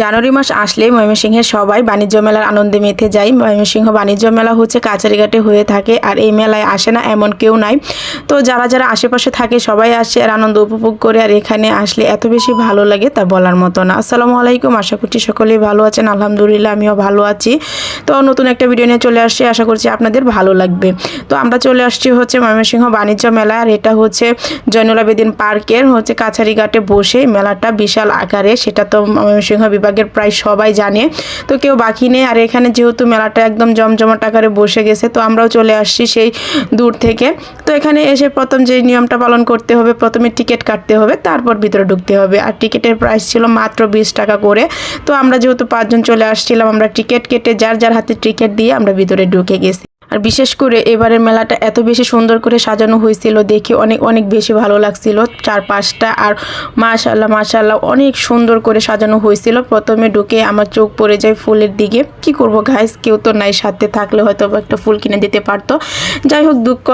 জানুয়ারি মাস আসলে ময়মনসিংহের সবাই বাণিজ্য মেলার আনন্দে মেতে যায়। ময়মনসিংহ বাণিজ্য মেলা হচ্ছে কাছারিঘাটে হয়ে থাকে আর এই মেলায় আসে না এমন কেউ নাই। তো যারা যারা আশেপাশে থাকে সবাই আসে আর আনন্দ উপভোগ করে আর এখানে আসলে এত বেশি ভালো লাগে তা বলার মতো না। আসসালামু আলাইকুম, আশা করছি সকলেই ভালো আছেন। আলহামদুলিল্লাহ আমিও ভালো আছি। তো নতুন একটা ভিডিও নিয়ে চলে আসছি, আশা করছি আপনাদের ভালো লাগবে। তো আমরা চলে আসছি হচ্ছে ময়মনসিংহ বাণিজ্য মেলা আর এটা হচ্ছে জয়নুল আবেদিন পার্কের হচ্ছে কাছারিঘাটে বসে মেলাটা বিশাল আকারে। সেটা তো ময়মনসিংহ বিভাগের প্রায় সবাই জানে। তো কেউ বাকি নেই। আর এখানে যেহেতু মেলাটা একদম জমজমাট আকারে বসে গেছে, তো আমরাও চলে আসছি সেই দূর থেকে। তো এখানে এসে প্রথম যে নিয়মটা পালন করতে হবে, প্রথমে টিকিট কাটতে হবে, তারপর ভিতরে ঢুকতে হবে। আর টিকিটের প্রাইস ছিল মাত্র বিশ টাকা করে। তো আমরা যেহেতু পাঁচজন চলে আসছিলাম, আমরা টিকিট কেটে যার যার হাতে টিকিট দিয়ে আমরা ভিতরে ঢুকে গেছি। আর বিশেষ করে এবারের মেলাটা এত বেশি সুন্দর করে সাজানো হয়েছিল, দেখে অনেক অনেক বেশি ভালো লাগছিল। চার পাঁচটা আর মাশাল্লাহ মাশাল্লাহ অনেক সুন্দর করে সাজানো হয়েছিল। প্রথমে ঢুকে আমার চোখ পড়ে যায় ফুলের দিকে। কি করব ঘাইস কেউ তো নাই, সাথে থাকলে হয়তো একটা ফুল কিনে দিতে পারতো। যাই হোক, দুঃখ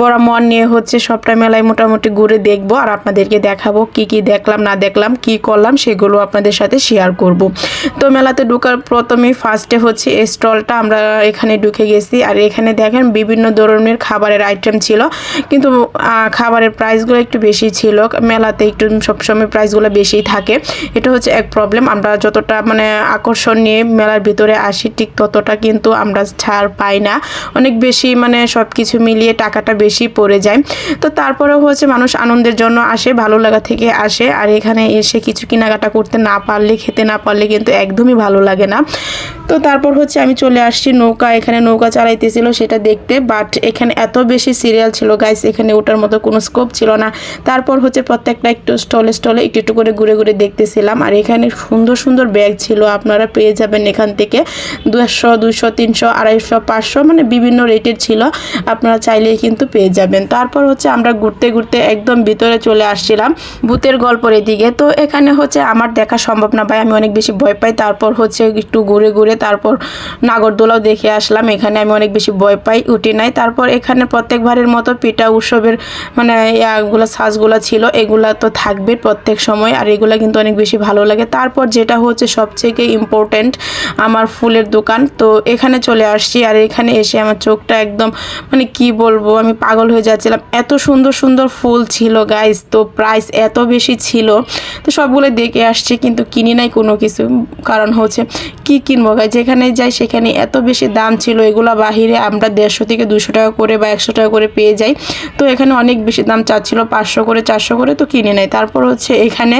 বড় মন নিয়ে হচ্ছে সবটা মেলায় মোটামুটি ঘুরে দেখব আর আপনাদেরকে দেখাবো কি কি দেখলাম, না দেখলাম, কি করলাম, সেগুলো আপনাদের সাথে শেয়ার করব। তো মেলাতে ঢুকার প্রথমে ফার্স্টে হচ্ছে স্টলটা আমরা এখানে ঢুকে গেছি। আর এখানে দেখেন বিভিন্ন ধরনের খাবারের আইটেম ছিল। কিন্তু খাবারের প্রাইসগুলো একটু বেশি ছিল। মেলাতে একটু সবসময় প্রাইসগুলো বেশি থাকে। এটা হচ্ছে এক প্রবলেম আমরা যতটা মানে আকর্ষণ নিয়ে মেলার ভিতরে আসি, ঠিক ততটা কিন্তু আমরা ছাড় পাই না। অনেক বেশি মানে সব কিছু মিলিয়ে টাকাটা বেশি পড়ে যায়। তো তারপরেও হচ্ছে মানুষ আনন্দের জন্য আসে, ভালো লাগা থেকে আসে। আর এখানে এসে কিছু কেনাকাটা করতে না পারলে, খেতে না পারলে কিন্তু একদমই ভালো লাগে না। তো তারপর হচ্ছে আমি চলে আসছি নৌকা, এখানে নৌকা চালাইতেছিল সেটা দেখতে বাট এখানে এত বেশি সিরিয়াল ছিল গাইস এখানে ওটার মতো কোনো স্কোপ ছিল না। তারপর হচ্ছে প্রত্যেকটা একটু স্টলে স্টলে একটু একটু করে ঘুরে ঘুরে দেখতেছিলাম, আর এখানে সুন্দর সুন্দর ব্যাগ ছিল, আপনারা পেয়ে যাবেন এখান থেকে। দুশো দুশো তিনশো, আড়াইশো, পাঁচশো মানে বিভিন্ন রেটের ছিল, আপনারা চাইলেই কিন্তু পেয়ে যাবেন। তারপর হচ্ছে আমরা ঘুরতে ঘুরতে একদম ভিতরে চলে আসছিলাম ভূতের গল্পের এদিকে। তো এখানে হচ্ছে আমার দেখা সম্ভব না ভাই, আমি অনেক বেশি ভয় পাই। তারপর হচ্ছে একটু ঘুরে ঘুরে তারপর নাগরদোলাও দেখে আসলাম। এখানে আমি অনেক বেশি ভয় পাই, উঠি নাই। তারপর এখানে প্রত্যেকবারের মতো পিঠা উৎসবের মানে ইয়াগুলো, সাজগুলো ছিল। এগুলা তো থাকবে প্রত্যেক সময়, আর এগুলা কিন্তু অনেক বেশি ভালো লাগে। তারপর যেটা হচ্ছে সবথেকে ইম্পর্ট্যান্ট আমার ফুলের দোকান। তো এখানে চলে আসছি, আর এখানে এসে আমার চোখটা একদম মানে কি বলব, আমি পাগল হয়ে যাচ্ছিলাম। এত সুন্দর সুন্দর ফুল ছিল গাইস তো প্রাইস এত বেশি ছিল। তো সবগুলো দেখে আসছি, কিন্তু কিনি নাই কোনো কিছু। কারণ হচ্ছে, কি কিনবো গাই যেখানে যাই সেখানে এত বেশি দাম ছিল, এগুলো বাহিরে আমরা দেড়শো থেকে দুশো টাকা করে বা একশো টাকা করে পেয়ে যাই। তো এখানে অনেক বেশি দাম চাচ্ছিল, পাঁচশো করে, চারশো করে তো কিনে নেয়। তারপর হচ্ছে এখানে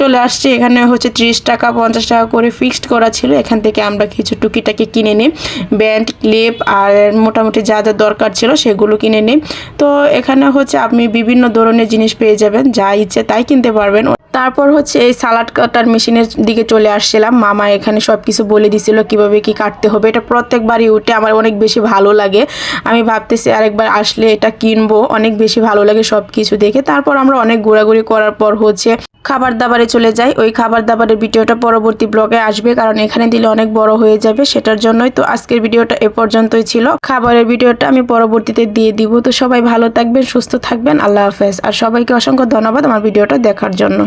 চলে আসছে, এখানে হচ্ছে ত্রিশ টাকা, পঞ্চাশ টাকা করে ফিক্সড করা ছিল। এখান থেকে আমরা কিছু টুকিটাকি কিনে নিই। ব্যান্ড, ক্লিপ আর মোটামুটি যা যা দরকার ছিল সেগুলো কিনে নিই। তো এখানে হচ্ছে আপনি বিভিন্ন ধরনের জিনিস পেয়ে যাবেন, যা ইচ্ছে তাই কিনতে পারবেন। তারপর হচ্ছে এই সালাড কাটার মেশিনের দিকে চলে আসছিলাম। মামা এখানে সব কিছু বলে দিছিল কীভাবে কি কাটতে হবে। এটা প্রত্যেকবারই উঠে আমার অনেক বেশি ভালো লাগে। আমি ভাবতেছি আরেকবার আসলে এটা কিনবো। অনেক বেশি ভালো লাগে সব কিছু দেখে। তারপর আমরা অনেক ঘোরাঘুরি করার পর হচ্ছে খাবার দাবারে চলে যাই। ওই খাবার দাবারের ভিডিওটা পরবর্তী ব্লগে আসবে, কারণ এখানে দিলে অনেক বড় হয়ে যাবে সেটার জন্যই। তো আজকের ভিডিওটা এ পর্যন্তই ছিল। খাবারের ভিডিওটা আমি পরবর্তীতে দিয়ে দিব। তো সবাই ভালো থাকবেন, সুস্থ থাকবেন। আল্লাহ হাফেজ। আর সবাইকে অসংখ্য ধন্যবাদ আমার ভিডিওটা দেখার জন্য।